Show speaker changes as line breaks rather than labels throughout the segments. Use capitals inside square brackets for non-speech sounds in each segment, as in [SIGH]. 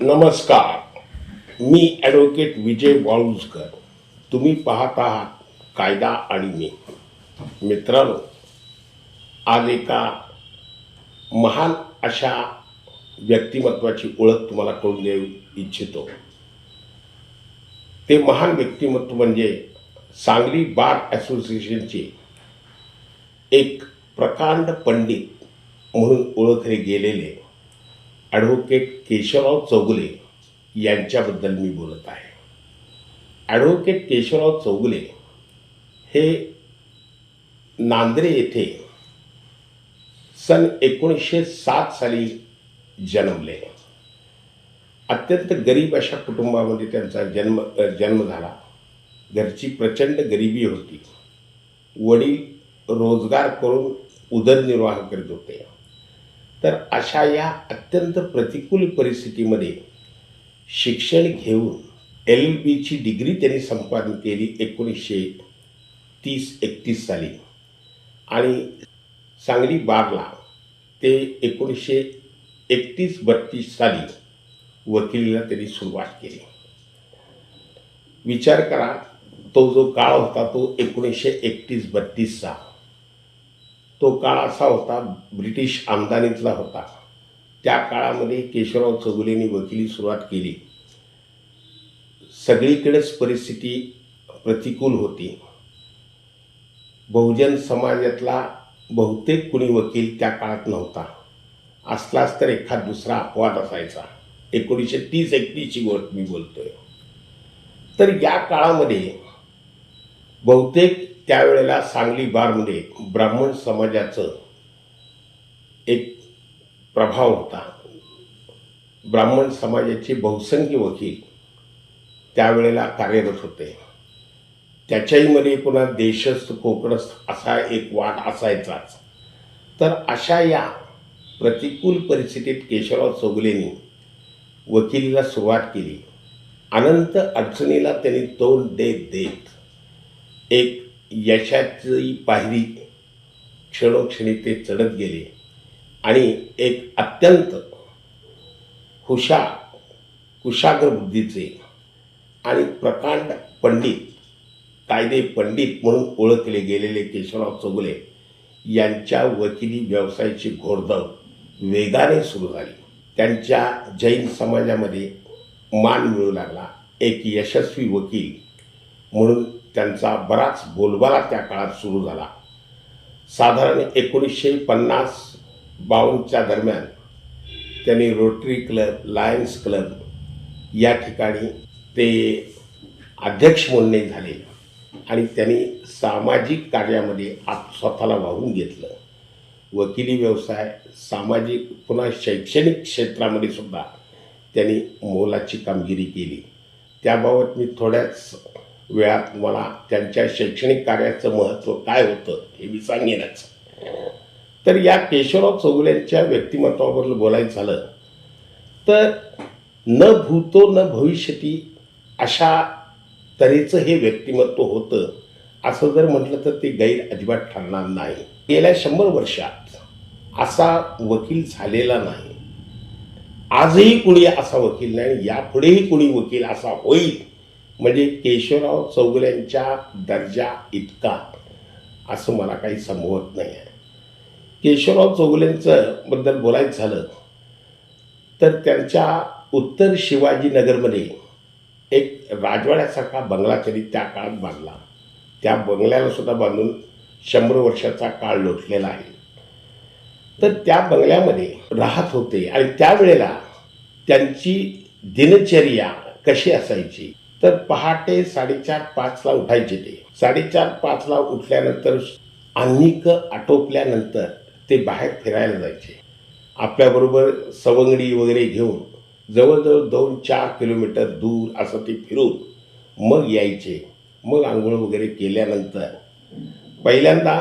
नमस्कार. मी ॲडव्होकेट विजय वाळुजकर. तुम्ही पाहत आहात कायदा आणि मी. मित्रांनो आज एका महान अशा व्यक्तिमत्वाची ओळख तुम्हाला करून देऊ इच्छितो. ते महान व्यक्तिमत्व म्हणजे सांगली बार असोसिएशनचे एक प्रकांड पंडित म्हणून ओळखले गेलेले ॲडव्होकेट केशवराव चौगुले यांच्याबद्दल मी बोलत आहे. ॲडव्होकेट केशवराव चौगुले हे नांद्रे येथे सन एकोणीसशे सात साली जन्मले. अत्यंत गरीब अशा कुटुंबामध्ये त्यांचा जन्म जन्म झाला. घरची प्रचंड गरिबी होती. वडील रोजगार करून उदरनिर्वाह करीत होते. तर अशा या अत्यंत प्रतिकूल परिस्थितीमध्ये शिक्षण घेऊन एल एल बीची डिग्री त्यांनी संपादन केली एकोणीसशे तीस एकतीस साली. आणि सांगली बारला ते एकोणीसशे एकतीस बत्तीस साली वकिलीला त्यांनी सुरुवात केली. विचार करा तो जो काळ होता तो एकोणीसशे एकतीस बत्तीसचा. तो काळ असा होता ब्रिटिश आमदानीतला होता. त्या काळामध्ये केशवराव चौगुलेंनी वकिली सुरुवात केली. सगळीकडेच परिस्थिती प्रतिकूल होती. बहुजन समाजातला बहुतेक कुणी वकील त्या काळात नव्हता. असलाच तर एखाद दुसरा अपवाद असायचा. एकोणीसशे तीस एकतीसची गोष्ट मी बोलतोय. तर या काळामध्ये बहुतेक त्यावेळेला सांगली बारमध्ये ब्राह्मण समाजाचं एक प्रभाव होता. ब्राह्मण समाजाचे बहुसंख्य वकील त्यावेळेला कार्यरत होते. त्याच्याहीमध्ये पुन्हा देशस्थ कोकणस्थ असा एक वाद असायचाच. तर अशा या प्रतिकूल परिस्थितीत केशवराव चोगलेंनी वकिलीला सुरुवात केली. अनंत अडचणीला त्यांनी तोंड देत देत एक यशाची पायरी क्षणोक्षणी ते चढत गेले. आणि एक अत्यंत हुशा कुशाग्र बुद्धीचे आणि प्रकांड पंडित कायदे पंडित म्हणून ओळखले गेलेले केशवराव चौगुले यांच्या वकिली व्यवसायाची घोरदळ वेगाने सुरू झाली. त्यांच्या जैन समाजामध्ये मान मिळू लागला. एक यशस्वी वकील म्हणून त्यांचा बराच बोलबाला त्या काळात सुरू झाला. साधारण एकोणीसशे पन्नास बावन्नच्या दरम्यान त्यांनी रोटरी क्लब लायन्स क्लब या ठिकाणी ते अध्यक्ष म्हणणे झाले आणि त्यांनी सामाजिक कार्यामध्ये आप स्वतःला वाहून घेतलं. वकिली व्यवसाय सामाजिक पुन्हा शैक्षणिक क्षेत्रामध्ये सुद्धा त्यांनी मोलाची कामगिरी केली. त्याबाबत मी थोड्याच वेळात मला त्यांच्या शैक्षणिक कार्याचं महत्त्व काय होतं हे मी सांगेनच. तर या केशवराव चौगुल्यांच्या व्यक्तिमत्वाबद्दल बोलायचं झालं तर न भूतो न भविष्यती अशा तऱ्हेचं हे व्यक्तिमत्व होतं असं जर म्हटलं तर ते गैर अजिबात ठरणार नाही. गेल्या शंभर वर्षात असा वकील झालेला नाही. आजही कुणी असा वकील नाही यापुढेही कुणी वकील असा होईल म्हणजे केशवराव चौगुल्यांच्या दर्जा इतका असं मला काही संभवत नाही आहे. केशवराव चौगुल्यांचं बद्दल बोलायचं झालं तर त्यांच्या उत्तर शिवाजीनगरमध्ये एक राजवाड्यासारखा बंगला त्यांनी त्या काळात बांधला. त्या बंगल्याला सुद्धा बांधून शंभर वर्षाचा काळ लोटलेला आहे. तर त्या बंगल्यामध्ये राहत होते आणि त्यावेळेला त्यांची दिनचर्या कशी असायची? तर पहाटे साडेचार पाचला उठायचे ते. साडेचार पाचला उठल्यानंतर अन्निक आटोपल्यानंतर ते बाहेर फिरायला जायचे. आपल्याबरोबर सवंगडी वगैरे घेऊन जवळजवळ दोन चार किलोमीटर दूर असं ते फिरून मग यायचे. मग आंघोळ वगैरे केल्यानंतर पहिल्यांदा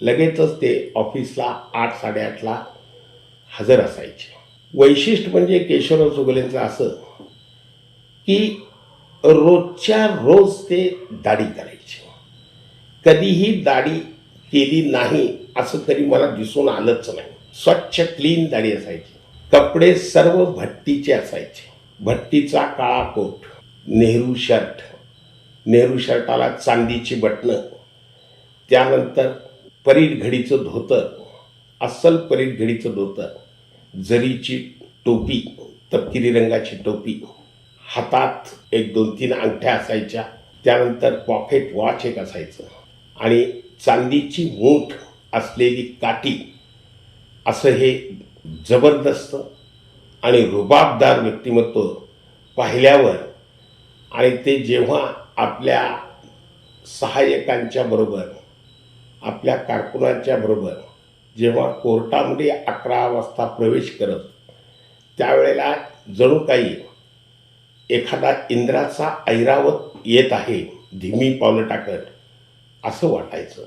लगेचच ते ऑफिसला आठ साडेआठला हजर असायचे. वैशिष्ट्य म्हणजे केशवराव चुगलेंचं असं की रोजच्या रोज ते दाढी करायचे. कधीही दाढी केली नाही असं तरी मला दिसून आलंच नाही. स्वच्छ क्लीन दाढी असायची. कपडे सर्व भट्टीचे असायचे. भट्टीचा काळा कोट नेहरू शर्ट. नेहरू शर्टाला चांदीची बटणं. त्यानंतर परीट घडीचं धोतर. अस्सल परीट घडीचं धोतर. जरीची टोपी तपकिरी रंगाची टोपी. हातात एक दोन तीन अंगठ्या असायच्या. त्यानंतर पॉकेट वॉच एक असायचं. आणि चांदीची मूठ असलेली काठी असं हे जबरदस्त आणि रुबाबदार व्यक्तिमत्व पाहिल्यावर आणि ते जेव्हा आपल्या सहाय्यकांच्या बरोबर आपल्या कारकुनांच्या बरोबर जेव्हा कोर्टामध्ये अकरा वाजता प्रवेश करत त्यावेळेला जणू काही एखादा इंद्राचा ऐरावत येत आहे धीमी पावलं टाकत असं वाटायचं.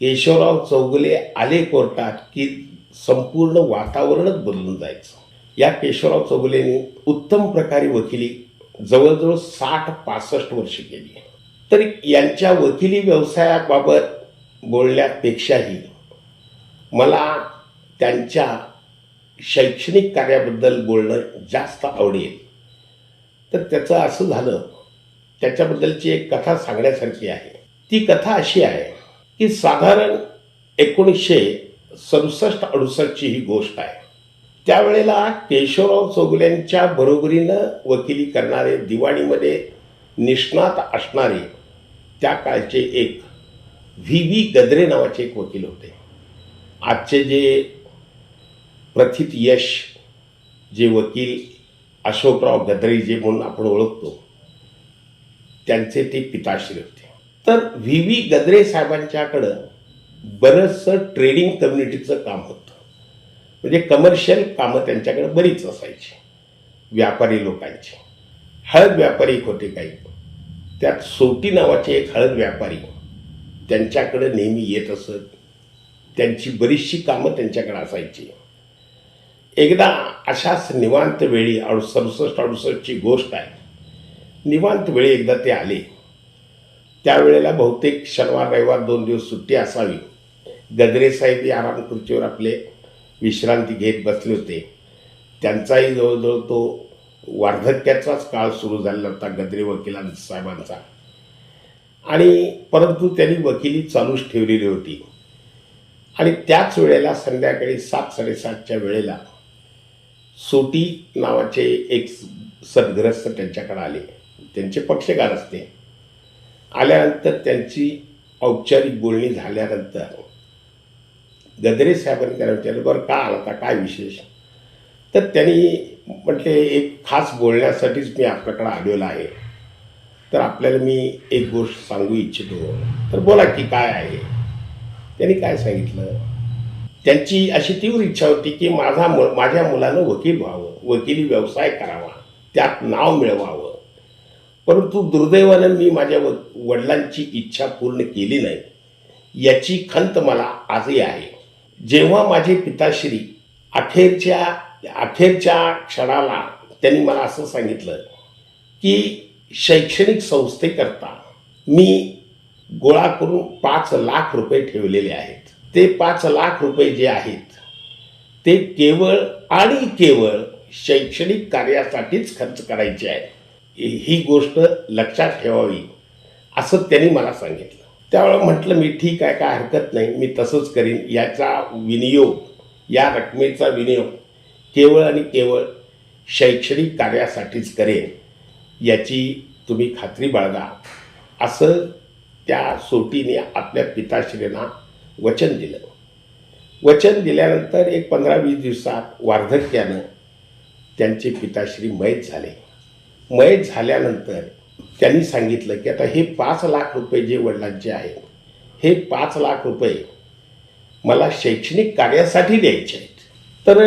केशवराव चौगुले आले कोर्टात की संपूर्ण वातावरणच बदलून जायचं. या केशवराव चौगुलेंनी उत्तम प्रकारे वकिली जवळजवळ साठ पासष्ट वर्षे केली. तर यांच्या वकिली व्यवसायाबाबत बोलण्यापेक्षाही मला त्यांच्या शैक्षणिक कार्याबद्दल बोलणं जास्त आवडेल. तर त्याचं असं झालं. त्याच्याबद्दलची एक कथा सांगण्यासारखी आहे. ती कथा अशी आहे की साधारण एकोणीसशे सदुसष्ट अडुसष्टची ही गोष्ट आहे. त्यावेळेला केशवराव चौगुल्यांच्या बरोबरीनं वकिली करणारे दिवाणीमध्ये निष्णात असणारे त्या काळचे एक व्ही व्ही गद्रे नावाचे एक वकील होते. आजचे जे प्रथित यश जे वकील अशोकराव गद्रे जे म्हणून आपण ओळखतो. त्यांचे ते पिताश्री होते. तर व्ही व्ही गद्रे साहेबांच्याकडं बरंचसं ट्रेडिंग कम्युनिटीचं काम होतं. म्हणजे कमर्शियल कामं त्यांच्याकडे बरीच असायची. व्यापारी लोकांची. हळद व्यापारी एक होते काही. त्यात सोटी नावाचे एक हळद व्यापारी त्यांच्याकडे नेहमी येत असत. त्यांची बरीचशी कामं त्यांच्याकडे असायची. एकदा अशाच निवांत वेळी अडु सदुसष्ट अडुसष्टची गोष्ट आहे. निवांत वेळी एकदा ते आले. त्यावेळेला बहुतेक शनिवार रविवार दोन दिवस सुट्टी असावी. गद्रे साहेब हे आराम खुर्चीवर आपले विश्रांती घेत बसले होते. त्यांचाही जवळजवळ तो वार्धक्याचाच काळ सुरू झालेला होता गद्रे वकिलां साहेबांचा. आणि परंतु त्यांनी वकिली चालूच ठेवलेली होती. आणि त्याच वेळेला संध्याकाळी सात साडेसातच्या वेळेला सोटी नावाचे एक सद्ग्रस्त त्यांच्याकडे आले. त्यांचे पक्षकार असते. आल्यानंतर त्यांची औपचारिक बोलणी झाल्यानंतर गदरे साहेबांनी त्यांना विचारलं बरं का आला होता? काय विशेष? तर त्यांनी म्हटले एक खास बोलण्यासाठीच मी आपल्याकडे आलेलो आहे. तर आपल्याला मी एक गोष्ट सांगू इच्छितो. तर बोला की काय आहे? त्यांनी काय सांगितलं? त्यांची अशी तीव्र इच्छा होती की माझा मु माझ्या मुलानं वकील व्हावं वकिली व्यवसाय करावा त्यात नाव मिळवावं. परंतु दुर्दैवानं मी माझ्या व वडिलांची इच्छा पूर्ण केली नाही. याची खंत मला आजही आहे. जेव्हा माझे पिताश्री अखेरच्या अखेरच्या क्षणाला त्यांनी मला असं सांगितलं की शैक्षणिक संस्थेकरता मी गोळा करून पाच लाख रुपये ठेवलेले आहेत. ते पाच लाख रुपये जे आहेत ते केवळ आणि केवळ शैक्षणिक कार्यासाठीच खर्च करायचे आहे ही गोष्ट लक्षात ठेवावी असं त्यांनी मला सांगितलं. त्यावेळेला म्हटलं मी ठीक आहे काय हरकत नाही मी तसंच करीन. याचा विनियोग या रकमेचा विनियोग केवळ आणि केवळ शैक्षणिक कार्यासाठीच करेन याची तुम्ही खात्री बाळगा. असं त्या सोटीने आपल्या पिताश्रींना वचन दिलं. वचन दिल्यानंतर एक पंधरा वीस दिवसात वार्धक्यानं त्यांचे पिताश्री मयत झाले. मयत झाल्यानंतर त्यांनी सांगितलं की आता हे पाच लाख रुपये जे वडिलांचे आहेत हे पाच लाख रुपये मला शैक्षणिक कार्यासाठी द्यायचे आहेत. तर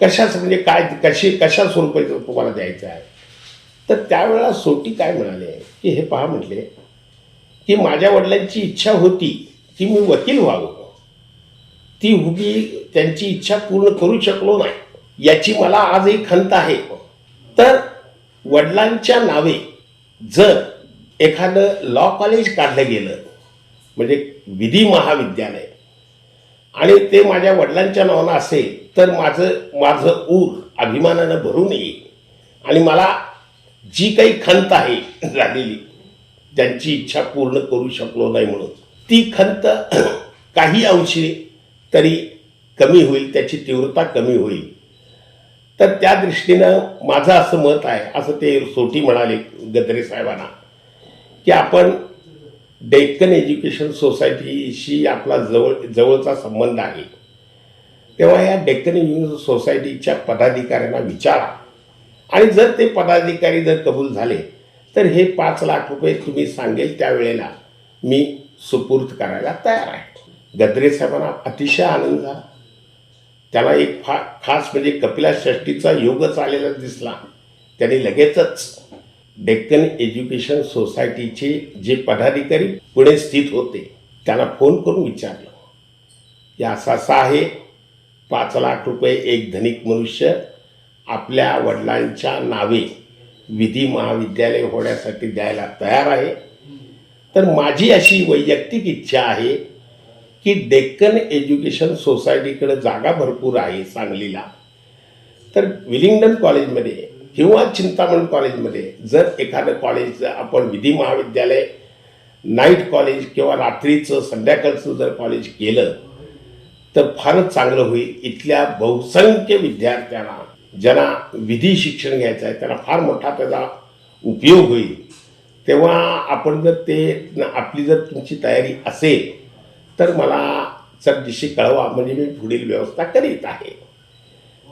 कशाच म्हणजे काय कशी कशा स्वरूपाचं तुम्हाला द्यायचं आहे? तर त्यावेळेला सोटी काय म्हणाले की हे पहा म्हटले की माझ्या वडिलांची इच्छा होती की मी वकील व्हावं ती उभी त्यांची इच्छा पूर्ण करू शकलो नाही. याची मला आजही खंत आहे. तर वडिलांच्या नावे जर एखादं लॉ कॉलेज काढलं गेलं म्हणजे विधी महाविद्यालय आणि ते माझ्या वडिलांच्या नावानं असेल तर माझं माझं ऊर अभिमानानं भरून येईल. आणि मला जी काही खंत आहे [LAUGHS] झालेली त्यांची इच्छा पूर्ण करू शकलो नाही म्हणून. ती खंत [CLEARS THROAT] काही अंशी तरी कमी होईल त्याची तीव्रता कमी होईल. तर त्या दृष्टीनं माझं असं मत आहे असं ते सोटी म्हणाले गद्रे साहेबांना की आपण डेक्कन एज्युकेशन सोसायटीशी आपला जवळ जवळचा संबंध आहे. तेव्हा या डेक्कन एज्युकेशन सोसायटीच्या पदाधिकाऱ्यांना विचारा. आणि जर ते पदाधिकारी जर कबूल झाले तर हे पाच लाख रुपये तुम्ही सांगेल त्यावेळेला मी सुपूर्द करायला तयार आहे. गद्रे साहेबांना अतिशय आनंद झाला. त्याला एक फा खास म्हणजे कपिला षष्टीचा योगच आलेला दिसला. त्यांनी लगेचच डेक्कन एज्युकेशन सोसायटीचे जे पदाधिकारी पुढे स्थित होते त्यांना फोन करून विचारलं. की असा असा आहे पाच लाख रुपये एक धनिक मनुष्य आपल्या वडिलांच्या नावे विधी महाविद्यालय होण्यासाठी द्यायला तयार आहे. तर माझी अशी वैयक्तिक इच्छा आहे की डेक्कन एज्युकेशन सोसायटीकडे जागा भरपूर आहे सांगलीला. तर विलिंग्डन कॉलेजमध्ये किंवा चिंतामण कॉलेजमध्ये जर एखादं कॉलेज आपण विधी महाविद्यालय नाईट कॉलेज किंवा रात्रीचं संध्याकाळचं जर कॉलेज केलं तर फारच चांगलं होईल. इथल्या बहुसंख्य विद्यार्थ्यांना ज्यांना विधी शिक्षण घ्यायचं आहे त्यांना फार मोठा त्याचा उपयोग होईल. तेव्हा आपण जर ते आपली जर तुमची तयारी असेल तर मला चटदिशी कळवा म्हणजे मी पुढील व्यवस्था करीत आहे.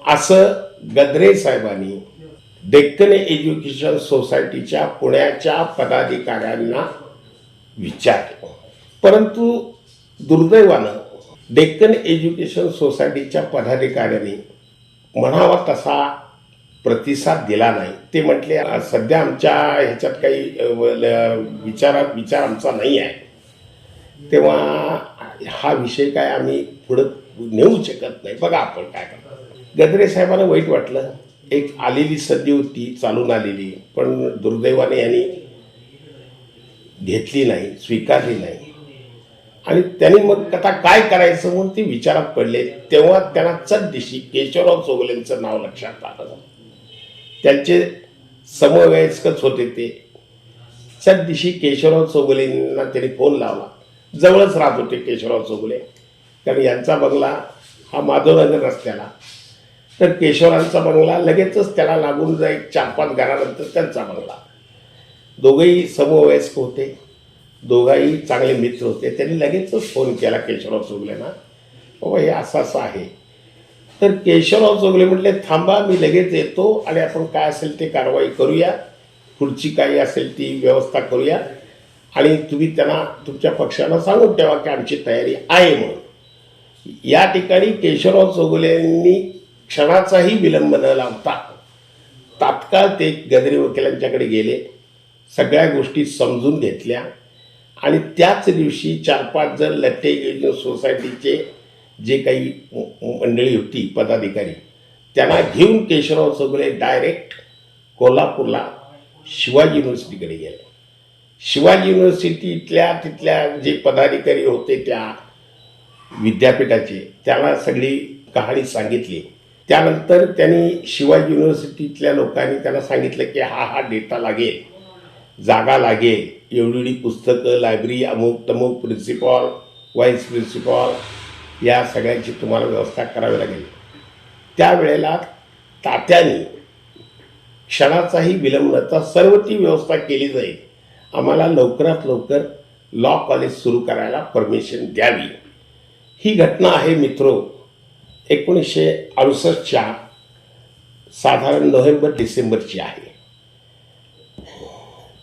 असं गद्रे साहेबांनी डेक्कन एज्युकेशन सोसायटीच्या पुण्याच्या पदाधिकाऱ्यांना विचारलं. परंतु दुर्दैवानं डेक्कन एज्युकेशन सोसायटीच्या पदाधिकाऱ्यांनी म्हणावा तसा प्रतिसाद दिला नाही. ते म्हटले सध्या आमच्या ह्याच्यात काही विचारात विचार आमचा नाही आहे. तेव्हा हा विषय काय आम्ही पुढं नेऊ शकत नाही. बघा आपण काय करतो. गद्रे साहेबांना वाईट वाटलं. एक आलेली संधी होती चालून आलेली. पण दुर्दैवाने यांनी घेतली नाही स्वीकारली नाही. आणि त्यांनी मग आता काय करायचं म्हणून ते विचारात पडले. तेव्हा त्यांना चट दिशी केशवराव चोगलेंचं नाव लक्षात आलं. त्यांचे समवयस्कच होते ते. त्याच दिवशी केशवराव चौगुलेंना त्यांनी फोन लावला. जवळच राहत होते केशवराव चौगुले. कारण यांचा बंगला हा माधवनगर रस्त्याला. तर केशवरांचा बंगला लगेचच त्याला लागून जाईल चार पाच घरानंतर त्यांचा बंगला. दोघंही समवयस्क होते. दोघाही चांगले मित्र होते. त्यांनी लगेचच फोन केला केशवराव चौगुलेंना. बाबा हे असं असं आहे. तर केशवराव चौगले म्हटले थांबा मी लगेच येतो आणि आपण काय असेल ते कारवाई करूया. पुढची काही असेल ती व्यवस्था करूया. आणि तुम्ही त्यांना तुमच्या पक्षाला सांगून ठेवा की आमची तयारी आहे म्हणून. या ठिकाणी केशवराव चौगुल्यांनी क्षणाचाही विलंब न लावता तात्काळ ते गदरी वकिलांच्याकडे गेले. सगळ्या गोष्टी समजून घेतल्या. आणि त्याच दिवशी चार पाच जण लट्टे योजना सोसायटीचे जे काही मंडळी होती पदाधिकारी त्यांना घेऊन केशवराव चौगुले डायरेक्ट कोल्हापूरला शिवाजी युनिव्हर्सिटीकडे गेले. शिवाजी युनिव्हर्सिटीतल्या तिथल्या जे पदाधिकारी होते त्या विद्यापीठाचे त्याला सगळी कहाणी सांगितली. त्यानंतर त्यांनी शिवाजी युनिव्हर्सिटीतल्या लोकांनी त्यांना सांगितलं की हा हा डेटा लागेल जागा लागेल. एवढी एवढी पुस्तकं लायब्ररी अमुक तमुक प्रिन्सिपॉल व्हाईस प्रिन्सिपॉल या सगळ्यांची तुम्हाला व्यवस्था करावी लागेल. त्यावेळेला तात्याने क्षणाचाही विलंब नसता सर्व ती व्यवस्था केली जाईल. आम्हाला लवकरात लवकर लॉ कॉलेज सुरू करायला परमिशन द्यावी. ही घटना आहे मित्रो एकोणीसशे अडुसष्टच्या साधारण नोव्हेंबर डिसेंबरची आहे.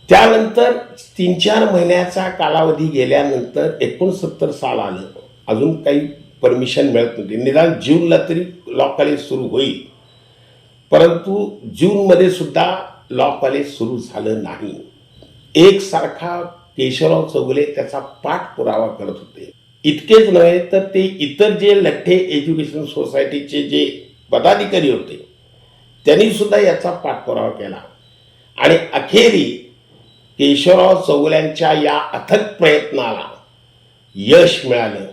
त्यानंतर तीन चार महिन्याचा कालावधी गेल्यानंतर एकोणसत्तर साल आलं. अजून काही परमिशन मिळत नव्हती. निदान जूनला तरी लॉ कॉलेज सुरू होईल. परंतु जूनमध्ये सुद्धा लॉ कॉलेज सुरू झालं नाही. एकसारखा केशवराव चौगुले त्याचा पाठपुरावा करत होते. इतकेच नव्हे तर ते इतर जे लठ्ठे एज्युकेशन सोसायटीचे जे पदाधिकारी होते त्यांनी सुद्धा याचा पाठपुरावा केला. आणि अखेरी केशवराव चौगुल्यांच्या या अथक प्रयत्नाला यश मिळालं.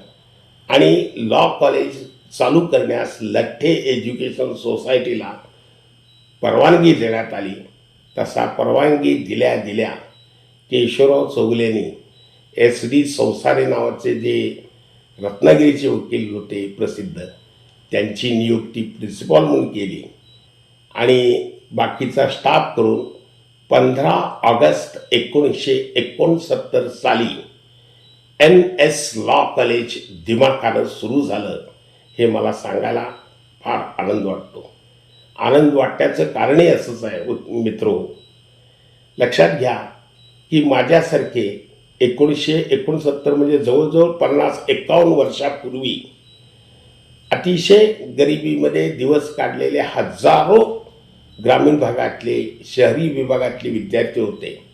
आणि लॉ कॉलेज चालू करण्यास लठ्ठे एज्युकेशन सोसायटीला परवानगी देण्यात आली. तसा परवानगी दिल्या दिल्या केशवराव चौगलेनी एस डी संसारे नावाचे जे रत्नागिरीचे वकील होते प्रसिद्ध त्यांची नियुक्ती प्रिन्सिपॉल म्हणून केली. आणि बाकीचा स्टाफ करून पंधरा ऑगस्ट एकोणीसशे एकोणसत्तर साली एन एस लॉ कॉलेज दिमाखानं सुरू झालं हे मला सांगायला फार आनंद वाटतो. आनंद वाटण्याचं कारणही असंच आहे उत- मित्रो. लक्षात घ्या की माझ्यासारखे एकोणीसशे एकोणसत्तर म्हणजे जवळजवळ पन्नास एक्कावन्न वर्षापूर्वी अतिशय गरिबीमध्ये दिवस काढलेले हजारो ग्रामीण भागातले शहरी विभागातले विद्यार्थी होते.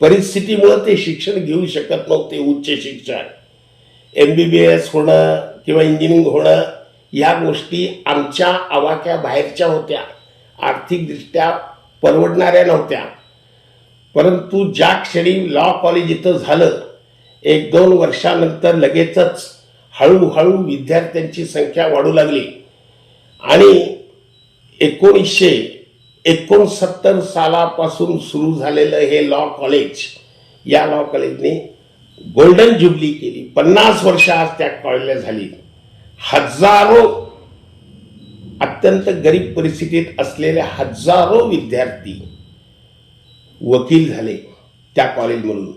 परिस्थितीमुळं ते शिक्षण घेऊ शकत नव्हते उच्च शिक्षण. एम बी बी एस होणं किंवा इंजिनिअरिंग होणं या गोष्टी आमच्या आवाक्या बाहेरच्या होत्या. आर्थिकदृष्ट्या परवडणाऱ्या नव्हत्या. परंतु ज्या क्षणी लॉ कॉलेज इथं झालं एक दोन वर्षानंतर लगेचच हळूहळू विद्यार्थ्यांची संख्या वाढू लागली. आणि एकोणीसशे एकोणसत्तर सालापासून सुरू झालेलं हे लॉ कॉलेज या लॉ कॉलेजने गोल्डन जुबली केली. पन्नास वर्ष आज त्या कॉलेजला झाली. हजारो अत्यंत गरीब परिस्थितीत असलेले हजारो विद्यार्थी वकील झाले त्या कॉलेजमधून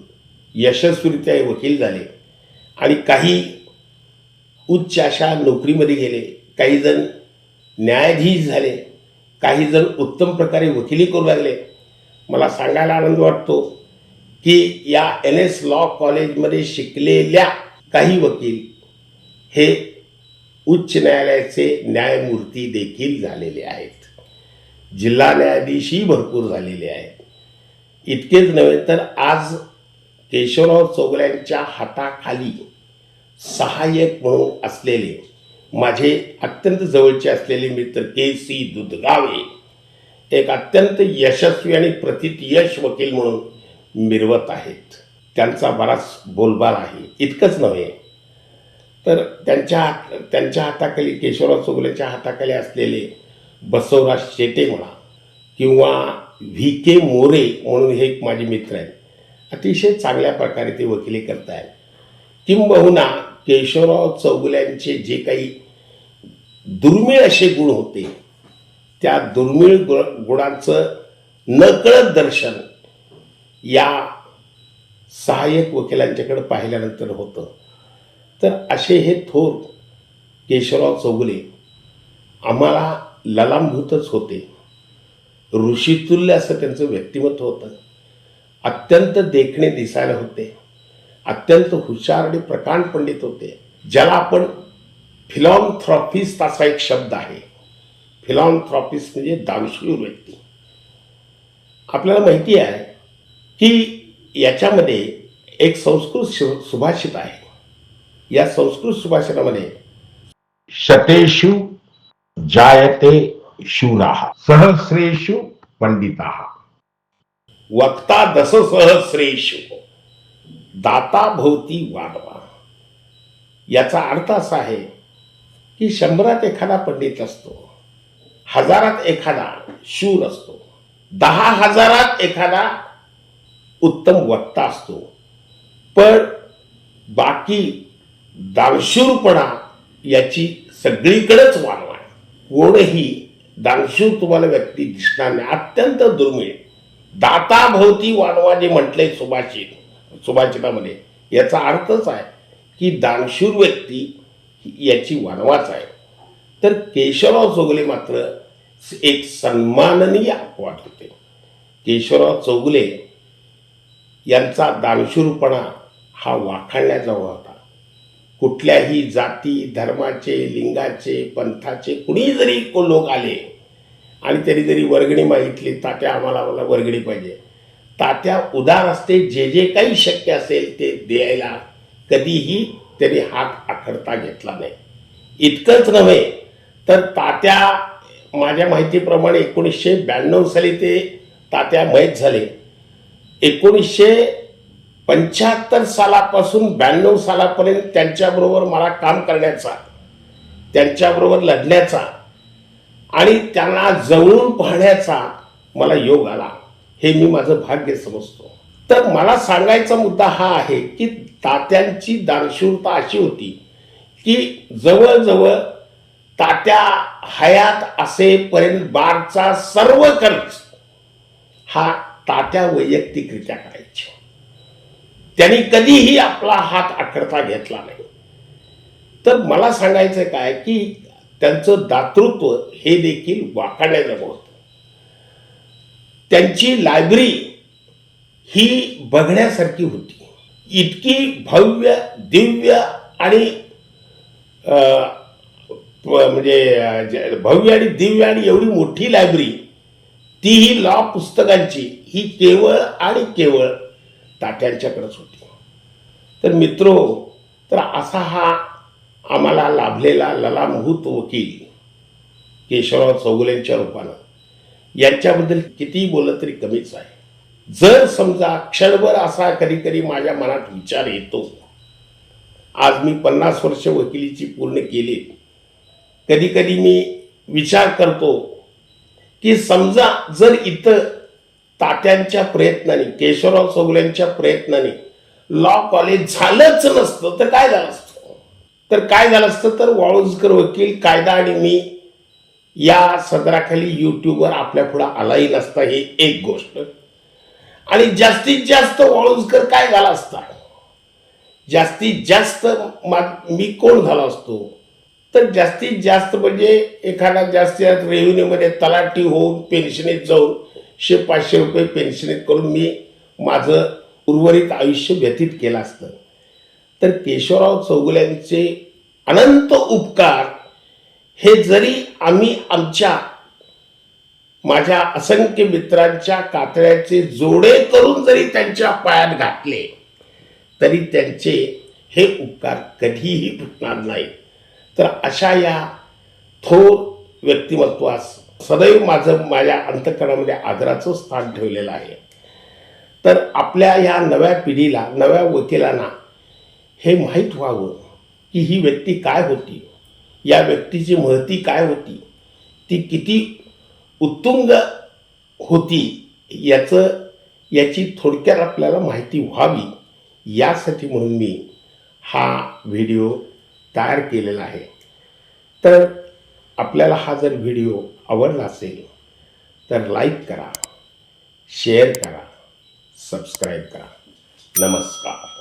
यशस्वीरित्या वकील झाले. आणि काही उच्च अशा नोकरीमध्ये गेले. काही जण न्यायाधीश झाले. काही जण उत्तम प्रकारे वकिली करू लागले मला सांगायला आनंद वाटतो की या एन एस लॉ कॉलेजमध्ये शिकलेल्या काही वकील हे उच्च न्यायालयाचे न्यायमूर्ती देखील झालेले आहेत. जिल्हा न्यायाधीशही भरपूर झालेले आहेत. इतकेच नव्हे तर आज केशवराव चौगल्यांच्या हाताखाली सहाय्यक म्हणून असलेले माझे अत्यंत जवळचे असलेले मित्र के सी दुधगावे. एक अत्यंत यशस्वी आणि प्रथित यश वकील म्हणून मिरवत आहेत. त्यांचा बराच बोलबाल आहे. इतकंच नव्हे. तर त्यांच्या हात त्यांच्या हाताखाली केशवराव चोगलेच्या हाताखाली असलेले बसवराज शेटे म्हणा किंवा व्ही के मोरे म्हणून हे एक माझे मित्र आहेत. अतिशय चांगल्या प्रकारे ते वकिली करत आहेत किंबहुना केशवराव चौगुल्यांचे जे काही दुर्मिळ असे गुण होते त्या दुर्मिळ गु गुणांचं नकळत दर्शन या सहाय्यक वकिलांच्याकडे पाहिल्यानंतर होतं. तर असे हे थोर केशवराव चौगुले आम्हाला ललांभूतच होते. ऋषितुल्य असं त्यांचं व्यक्तिमत्व होतं. अत्यंत देखणे दिसायला होते. अत्यंत हुशार आणि प्रकांड पंडित होते. ज्याला आपण फिलॉन्थ्रॉपिस्ट असा एक शब्द आहे. फिलॉन्थ्रॉपिस्ट म्हणजे दानशूर व्यक्ती. आपल्याला माहिती आहे की याच्यामध्ये एक संस्कृत शु- सुभाषित आहे. या संस्कृत सुभाषितामध्ये शतेषु जायते शूरा सहस्रेषु पंडिता। वक्ता दस सहस्रेषु दाताभोवती वाढवा. याचा अर्थ असा आहे की शंभरात एखादा पंडित असतो हजारात एखादा शूर असतो दहा हजारात एखादा उत्तम वक्ता असतो पण बाकी दानशूरपणा याची सगळीकडेच वाढवा. कोणही दानशूर तुम्हाला व्यक्ती दिसणार नाही. अत्यंत दुर्मिळ. दाताभोवती वाढवा जे म्हटले सुभाषित. सुभाषितामध्ये याचा अर्थच आहे की दानशूर व्यक्ती याची वानवाच आहे. तर केशवराव चौगुले मात्र एक सन्माननीय अपवाद होते. केशवराव चौगुले यांचा दानशूरपणा हा वाखाळण्याजवळ होता. कुठल्याही जाती धर्माचे लिंगाचे पंथाचे कुणी जरी को लोक आले आणि तरी जरी वर्गणी मागितली तात्या आम्हाला मला वर्गणी पाहिजे. तात्या उदार असते जे जे काही शक्य असेल ते द्यायला कधीही त्यांनी हात आखडता घेतला नाही. इतकंच नव्हे तर तात्या माझ्या माहितीप्रमाणे एकोणीसशे ब्याण्णव साली ते तात्या मयत झाले. एकोणीसशे पंच्याहत्तर सालापासून ब्याण्णव सालापर्यंत त्यांच्याबरोबर मला काम करण्याचा त्यांच्याबरोबर लढण्याचा आणि त्यांना जवळून पाहण्याचा मला योग आला. हे मी माझं भाग्य समजतो. तर मला सांगायचा मुद्दा हा आहे की तात्यांची दानशूरता अशी होती की जवळजवळ तात्या हयात असेपर्यंत बारचा सर्व खर्च हा तात्या वैयक्तिकरित्या करायचे. त्यांनी कधीही आपला हात आखडता घेतला नाही. तर मला सांगायचं काय की त्यांचं दातृत्व हे देखील वाखाणण्याजोगं होतं. त्यांची लायब्ररी ही बघण्यासारखी होती. इतकी भव्य दिव्य आणि म्हणजे भव्य आणि दिव्य आणि एवढी मोठी लायब्ररी तीही लॉ पुस्तकांची ही केवळ आणि केवळ तात्यांच्याकडंच होती. तर मित्रो तर असा हा आम्हाला लाभलेला ललामहूत वकील केशवराव चौगुलेंच्या रूपानं. यांच्याबद्दल कितीही बोललं तरी कमीच आहे. जर समजा क्षणभर असा कधी कधी माझ्या मनात विचार येतो. आज मी पन्नास वर्ष वकिलीची पूर्ण केली. कधी कधी मी विचार करतो की समजा जर इथं तात्यांच्या प्रयत्नाने केशवराव चौगुल्यांच्या प्रयत्नाने लॉ कॉलेज झालंच नसतं तर काय झालं असतं? तर काय झालं असतं? तर वाळुंजकर वकील कायदा आणि मी या सदराखाली यूट्यूबवर आपल्या पुढं आलाही नसता ही एक गोष्ट. आणि जास्तीत जास्त वाळुंजकर काय झाला असता? जास्तीत जास्त मा- मी कोण झालो असतो? तर जास्तीत जास्त म्हणजे एखादा जास्तीत जास्त रेव्हेन्यूमध्ये तलाठी होऊन पेन्शनीत जाऊन शे पाचशे रुपये पेन्शनीत करून मी माझं उर्वरित आयुष्य व्यतीत केलं असतं. तर केशवराव चौगुल्यांचे अनंत उपकार हे जरी आम्ही आमच्या माझ्या असंख्य मित्रांच्या कातड्याचे जोडे करून जरी त्यांच्या पायात घातले तरी त्यांचे हे उपकार कधीही फुटणार नाही. तर अशा या थोर व्यक्तिमत्वास सदैव माझं माझ्या अंतकरणामध्ये आदराचं स्थान ठेवलेलं आहे. तर आपल्या या नव्या पिढीला नव्या वकिलांना हे माहीत व्हावं की ही व्यक्ती काय होती. या व्यक्तीची महती काय होती? ती किती उत्तुंग होती? याचं याची थोडक्यात आपल्याला माहिती व्हावी. यासाठी म्हणून मी हा व्हिडिओ तयार केलेला आहे. तर आपल्याला हा जर व्हिडिओ आवडला असेल तर लाईक करा शेअर करा सबस्क्राईब करा. नमस्कार.